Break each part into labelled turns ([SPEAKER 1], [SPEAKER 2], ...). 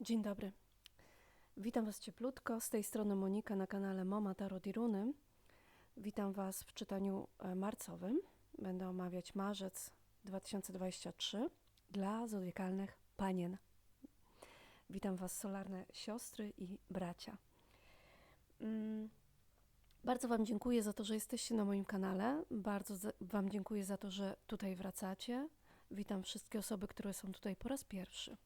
[SPEAKER 1] Dzień dobry. Witam Was cieplutko. Z tej strony Monika na kanale Moma Tarot i Runy. Witam Was w czytaniu e, marcowym. Będę omawiać marzec 2023 dla zodiakalnych panien. Witam Was, solarne siostry i bracia. Mm, Bardzo Wam dziękuję za to, że jesteście na moim kanale. Bardzo Wam dziękuję za to, że tutaj wracacie. Witam wszystkie osoby, które są tutaj po raz pierwszy.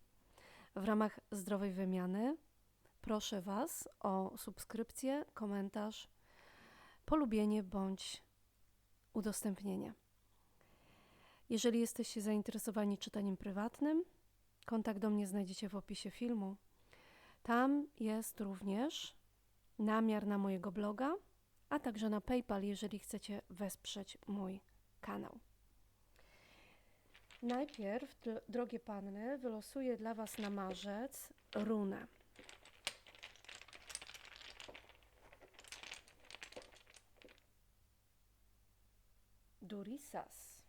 [SPEAKER 1] W ramach zdrowej wymiany proszę Was o subskrypcję, komentarz, polubienie bądź udostępnienie. Jeżeli jesteście zainteresowani czytaniem prywatnym, kontakt do mnie znajdziecie w opisie filmu. Tam jest również namiar na mojego bloga, a także na PayPal, jeżeli chcecie wesprzeć mój kanał. Najpierw, dro- drogie panny, wylosuję dla Was na marzec runę. Durisas.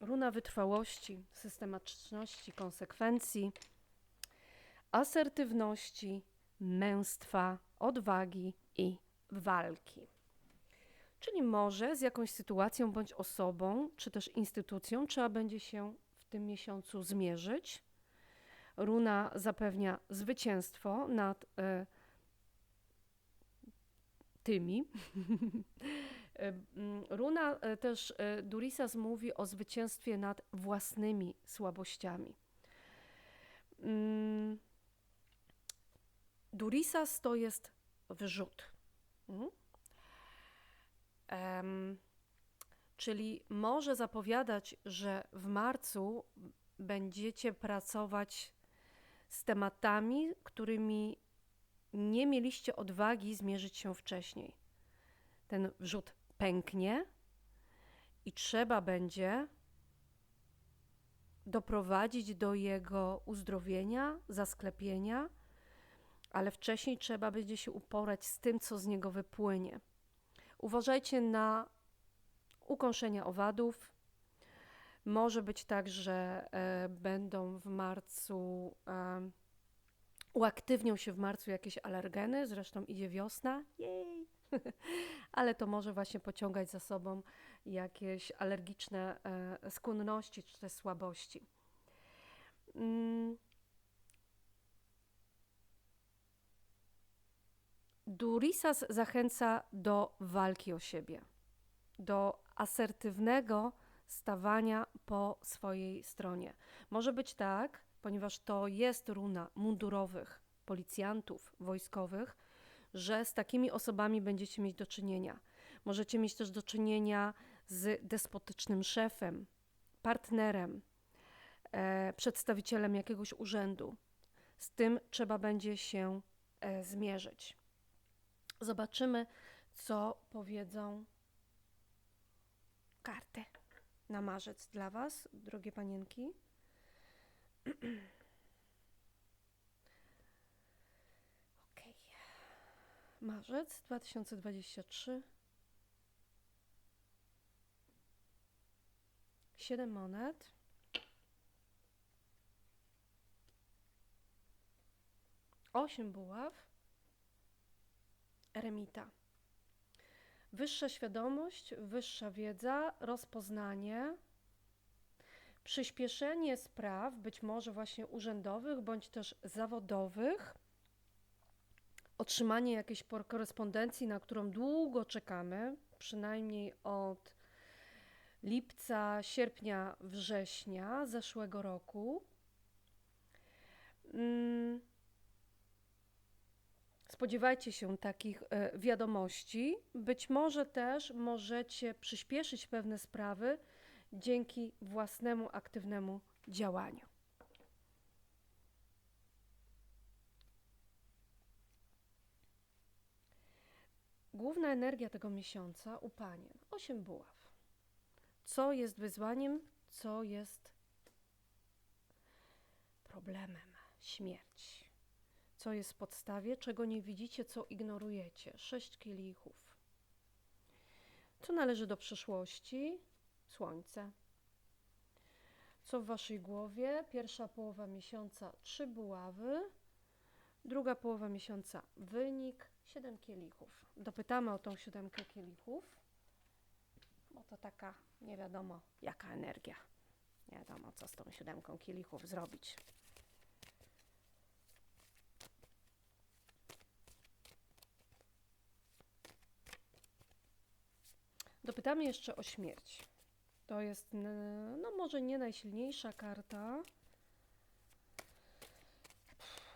[SPEAKER 1] Runa wytrwałości, systematyczności, konsekwencji, asertywności, męstwa, odwagi i walki. Czyli może z jakąś sytuacją bądź osobą, czy też instytucją trzeba będzie się w tym miesiącu zmierzyć. Runa zapewnia zwycięstwo nad e, tymi. E, mm, Runa e, też e, Durisas mówi o zwycięstwie nad własnymi słabościami. Mm, Durisas to jest wrzut. Em, czyli może zapowiadać, że w marcu będziecie pracować z tematami, którymi nie mieliście odwagi zmierzyć się wcześniej. Ten wrzut pęknie i trzeba będzie doprowadzić do jego uzdrowienia, zasklepienia, ale wcześniej trzeba będzie się uporać z tym, co z niego wypłynie. Uważajcie na ukąszenia owadów. Może być tak, że e, będą w marcu, e, uaktywnią się w marcu jakieś alergeny, zresztą idzie wiosna, jej! Ale to może właśnie pociągać za sobą jakieś alergiczne e, skłonności czy też słabości. Mm. Durisas zachęca do walki o siebie, do asertywnego stawania po swojej stronie. Może być tak, ponieważ to jest runa mundurowych, policjantów, wojskowych, że z takimi osobami będziecie mieć do czynienia. Możecie mieć też do czynienia z despotycznym szefem, partnerem, e, przedstawicielem jakiegoś urzędu. Z tym trzeba będzie się e, zmierzyć. Zobaczymy, co powiedzą karty na marzec dla Was, drogie panienki. Ok. Marzec 2023. Siedem monet. Osiem buław. Eremita. Wyższa świadomość, wyższa wiedza, rozpoznanie, przyspieszenie spraw, być może właśnie urzędowych bądź też zawodowych, otrzymanie jakiejś korespondencji, na którą długo czekamy, przynajmniej od lipca, sierpnia, września zeszłego roku. Mm. Spodziewajcie się takich e, wiadomości. Być może też możecie przyspieszyć pewne sprawy dzięki własnemu aktywnemu działaniu. Główna energia tego miesiąca u panien. Osiem buław. Co jest wyzwaniem, co jest problemem? Śmierć co jest w podstawie, czego nie widzicie, co ignorujecie. Sześć kielichów. Co należy do przyszłości? Słońce. Co w waszej głowie? Pierwsza połowa miesiąca trzy buławy, Druga połowa miesiąca wynik 7 kielichów. Dopytamy o tą siódemkę kielichów, bo to taka nie wiadomo jaka energia. Nie wiadomo co z tą siódemką kielichów zrobić. Dopytamy jeszcze o śmierć. To jest, no może nie najsilniejsza karta.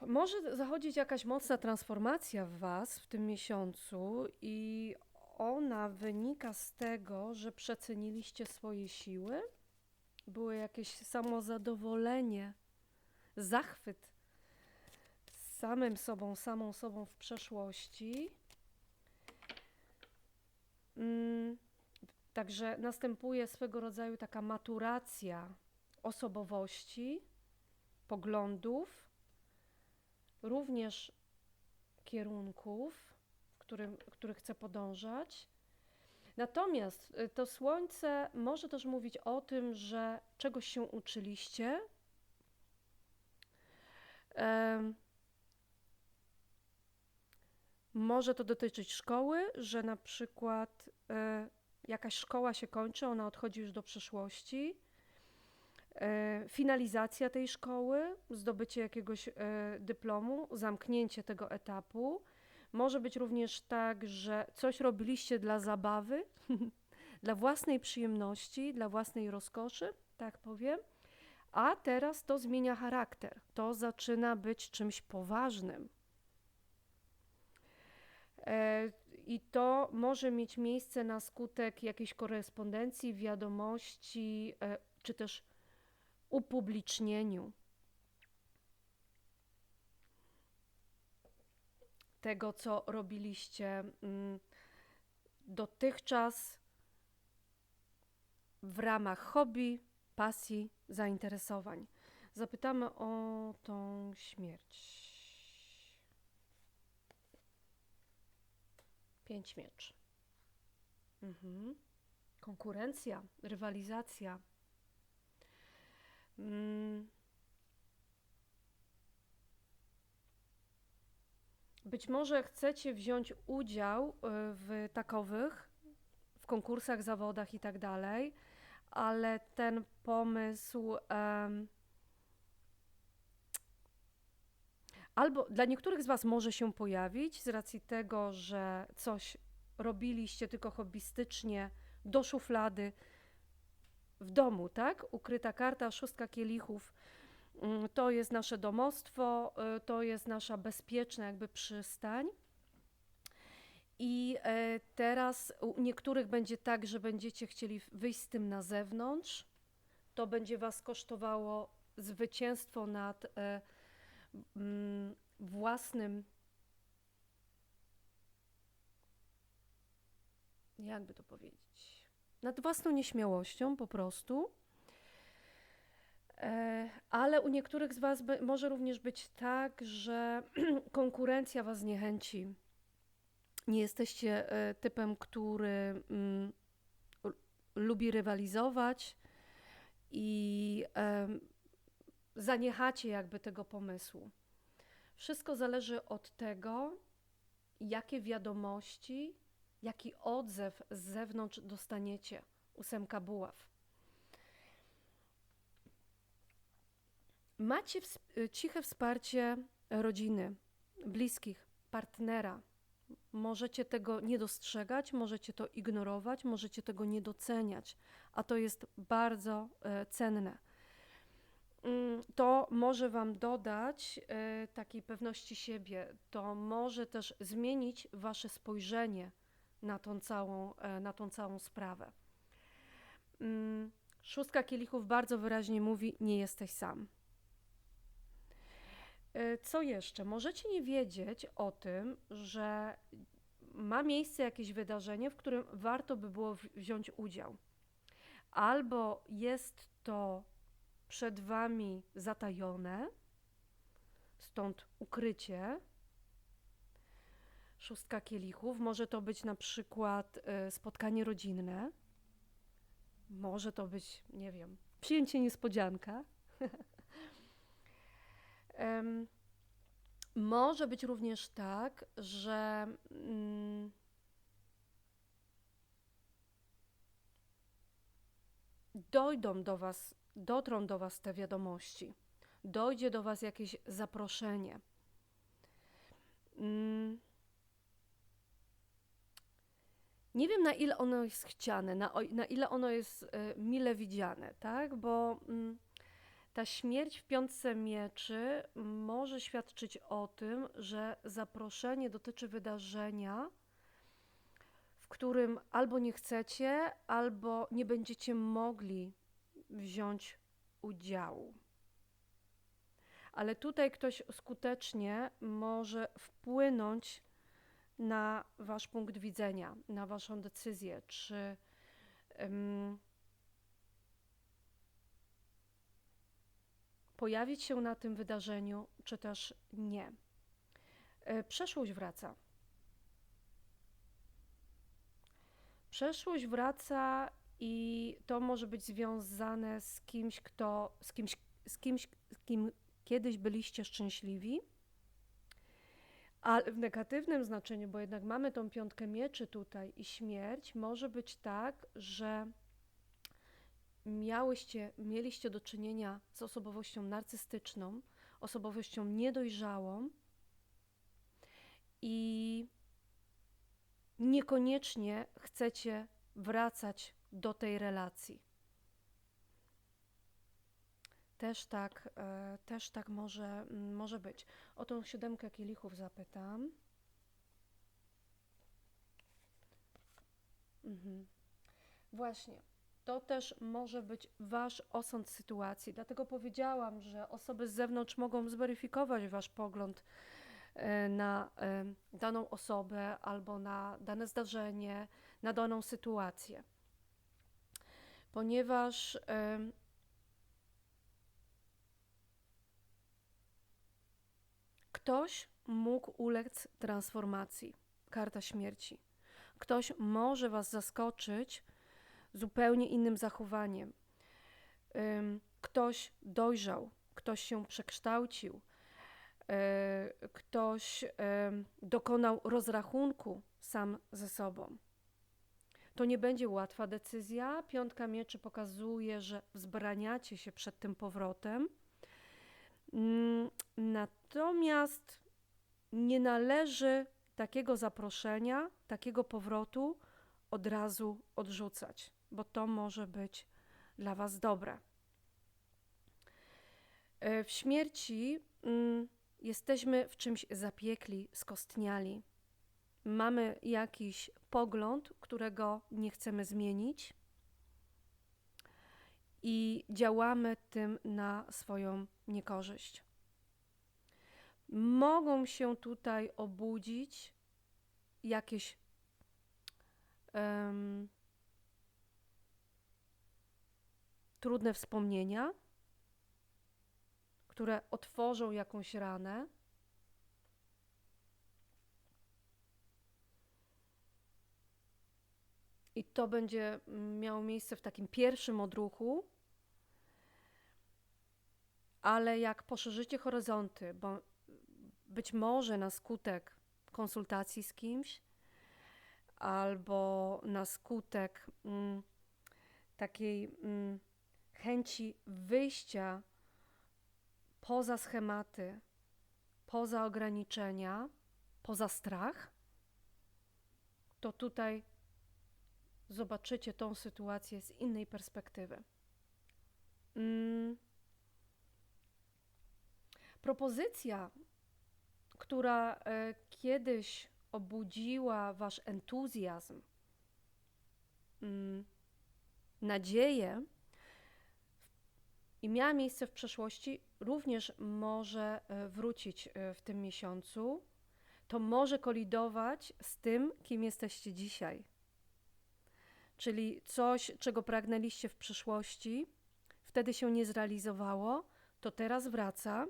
[SPEAKER 1] Może zachodzić jakaś mocna transformacja w Was w tym miesiącu i ona wynika z tego, że przeceniliście swoje siły. Było jakieś samozadowolenie, zachwyt samym sobą, samą sobą w przeszłości. Mm, Także następuje swego rodzaju taka maturacja osobowości, poglądów, również kierunków, w którym, których chcę podążać. Natomiast y, to słońce może też mówić o tym, że czegoś się uczyliście. Może to dotyczyć szkoły, że na przykład y, jakaś szkoła się kończy, ona odchodzi już do przyszłości. E, finalizacja tej szkoły, zdobycie jakiegoś e, dyplomu, zamknięcie tego etapu. Może być również tak, że coś robiliście dla zabawy, dla własnej przyjemności, dla własnej rozkoszy, tak powiem, a teraz to zmienia charakter. To zaczyna być czymś poważnym. I to może mieć miejsce na skutek jakiejś korespondencji, wiadomości, e, czy też upublicznieniu tego, co robiliście mm, dotychczas w ramach hobby, pasji, zainteresowań. Zapytamy o tą śmierć. Pięć mieczy. Mhm. Konkurencja, rywalizacja. Mm. Być może chcecie wziąć udział y, w takowych, w konkursach, zawodach i tak dalej, ale ten pomysł em, albo dla niektórych z Was może się pojawić z racji tego, że coś robiliście tylko hobbystycznie do szuflady w domu, tak? Ukryta karta, szóstka kielichów. Mm, To jest nasze domostwo, y, to jest nasza bezpieczna jakby przystań. I e, teraz u niektórych będzie tak, że będziecie chcieli wyjść z tym na zewnątrz. To będzie Was kosztowało zwycięstwo nad e, własnym, jakby to powiedzieć, nad własną nieśmiałością po prostu. E, Ale u niektórych z Was może również być tak, że konkurencja Was zniechęci. Nie jesteście e, typem, który mm, lubi rywalizować i zaniechacie jakby tego pomysłu. Wszystko zależy od tego, jakie wiadomości, jaki odzew z zewnątrz dostaniecie. Ósemka buław. Macie ciche wsparcie rodziny, bliskich, partnera. Możecie tego nie dostrzegać, możecie to ignorować, możecie tego nie doceniać, a to jest bardzo e, cenne. Mm, To może Wam dodać e, takiej pewności siebie, to może też zmienić Wasze spojrzenie na tą całą, e, na tą całą sprawę. Mm, Szóstka kielichów bardzo wyraźnie mówi: Nie jesteś sam. E, Co jeszcze? Możecie nie wiedzieć o tym, że ma miejsce jakieś wydarzenie, w którym warto by było wziąć udział. Albo jest to przed Wami zatajone, stąd ukrycie. Szóstka kielichów. Może to być na przykład e, spotkanie rodzinne. Może to być, nie wiem, przyjęcie niespodzianka. Może być również tak, że mm, dojdą do Was, dotrą do Was te wiadomości, dojdzie do Was jakieś zaproszenie. Mm. Nie wiem, na ile ono jest chciane, na, na ile ono jest y, mile widziane, tak? Bo mm, ta śmierć w piątce mieczy może świadczyć o tym, że zaproszenie dotyczy wydarzenia, w którym albo nie chcecie, albo nie będziecie mogli wziąć udziału. Ale tutaj ktoś skutecznie może wpłynąć na wasz punkt widzenia, na waszą decyzję, czy um, pojawić się na tym wydarzeniu, czy też nie. E, przeszłość wraca. Przeszłość wraca i to może być związane z kimś, kto, z kimś, z kimś, z kim kiedyś byliście szczęśliwi, ale w negatywnym znaczeniu, bo jednak mamy tą piątkę mieczy tutaj i śmierć, może być tak, że miałyście, mieliście do czynienia z osobowością narcystyczną, osobowością niedojrzałą i niekoniecznie chcecie wracać do tej relacji. Też tak, e, też tak może, może być. O tą siódemkę kielichów zapytam. Mhm. Właśnie to też może być wasz osąd sytuacji. Dlatego powiedziałam, że osoby z zewnątrz mogą zweryfikować wasz pogląd e, na e, daną osobę albo na dane zdarzenie, na daną sytuację. Ponieważ ktoś mógł ulec transformacji, karta śmierci. Ktoś może was zaskoczyć zupełnie innym zachowaniem. Ktoś dojrzał, ktoś się przekształcił, e, ktoś dokonał rozrachunku sam ze sobą. To nie będzie łatwa decyzja. Piątka mieczy pokazuje, że wzbraniacie się przed tym powrotem. Mm, natomiast nie należy takiego zaproszenia, takiego powrotu od razu odrzucać bo to może być dla Was dobre. E, w śmierci mm, jesteśmy w czymś zapiekli, skostniali. Mamy jakiś pogląd, którego nie chcemy zmienić i działamy tym na swoją niekorzyść. Mogą się tutaj obudzić jakieś um, trudne wspomnienia, które otworzą jakąś ranę. I to będzie miało miejsce w takim pierwszym odruchu, ale jak poszerzycie horyzonty, bo być może na skutek konsultacji z kimś, albo na skutek mm, takiej mm, chęci wyjścia poza schematy, poza ograniczenia, poza strach, to tutaj zobaczycie tą sytuację z innej perspektywy. Mm. Propozycja, która e, kiedyś obudziła Wasz entuzjazm, mm, nadzieję, i miała miejsce w przeszłości, również może e, wrócić e, w tym miesiącu. To może kolidować z tym, kim jesteście dzisiaj. Czyli coś, czego pragnęliście w przyszłości, wtedy się nie zrealizowało, to teraz wraca.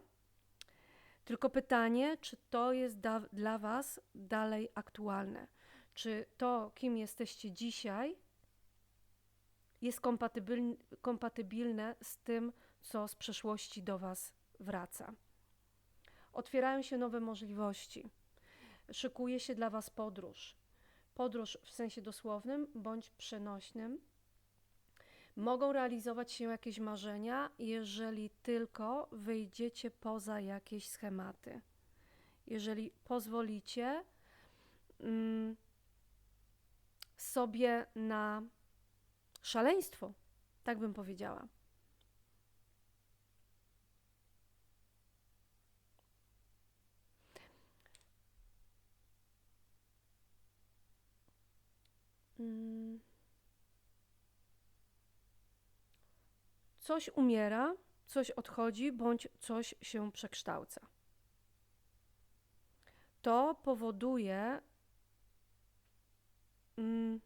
[SPEAKER 1] Tylko pytanie, czy to jest da, dla Was dalej aktualne? Czy to, kim jesteście dzisiaj, jest kompatybilne, kompatybilne z tym, co z przeszłości do Was wraca. Otwierają się nowe możliwości. Szykuje się dla Was podróż. Podróż w sensie dosłownym bądź przenośnym. Mogą realizować się jakieś marzenia, jeżeli tylko wyjdziecie poza jakieś schematy. Jeżeli pozwolicie mm, sobie na szaleństwo, tak bym powiedziała. Coś umiera, coś odchodzi, bądź coś się przekształca. To powoduje mm,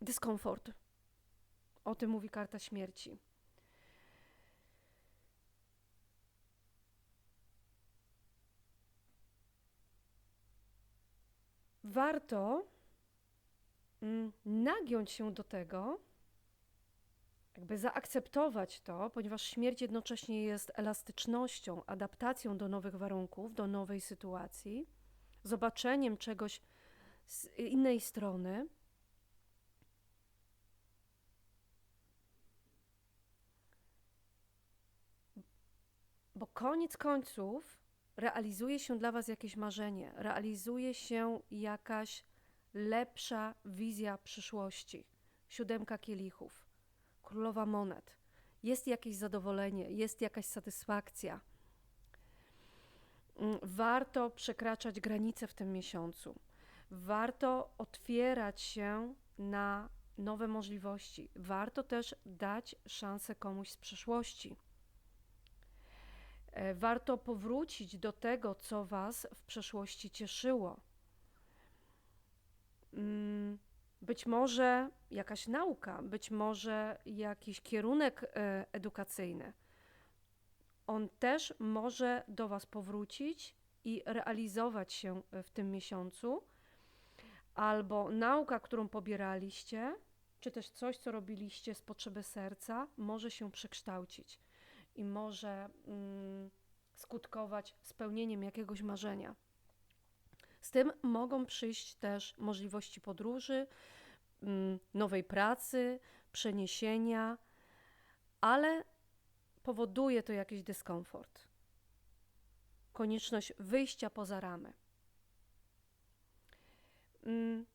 [SPEAKER 1] dyskomfort. O tym mówi karta śmierci. Warto mm, nagiąć się do tego, jakby zaakceptować to, ponieważ śmierć jednocześnie jest elastycznością, adaptacją do nowych warunków, do nowej sytuacji, zobaczeniem czegoś z innej strony. Bo koniec końców realizuje się dla Was jakieś marzenie, realizuje się jakaś lepsza wizja przyszłości. Siódemka kielichów, królowa monet. Jest jakieś zadowolenie, jest jakaś satysfakcja. Mm, Warto przekraczać granice w tym miesiącu. Warto otwierać się na nowe możliwości. Warto też dać szansę komuś z przeszłości. E, Warto powrócić do tego, co Was w przeszłości cieszyło. Mm, Być może jakaś nauka, być może jakiś kierunek e, edukacyjny. On też może do Was powrócić i realizować się e, w tym miesiącu, albo nauka, którą pobieraliście, czy też coś, co robiliście z potrzeby serca, może się przekształcić i może mm, skutkować spełnieniem jakiegoś marzenia. Z tym mogą przyjść też możliwości podróży, mm, nowej pracy, przeniesienia, ale powoduje to jakiś dyskomfort. Konieczność wyjścia poza ramy. Mm,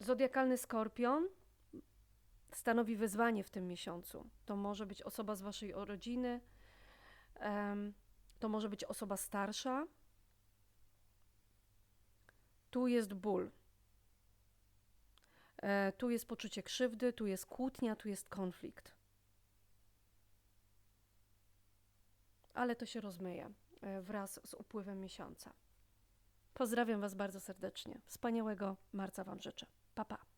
[SPEAKER 1] Zodiakalny skorpion stanowi wyzwanie w tym miesiącu. To może być osoba z waszej rodziny, to może być osoba starsza. Tu jest ból. E, Tu jest poczucie krzywdy, tu jest kłótnia, tu jest konflikt. Ale to się rozmyje e, wraz z upływem miesiąca. Pozdrawiam Was bardzo serdecznie. Wspaniałego marca Wam życzę. Pa, pa.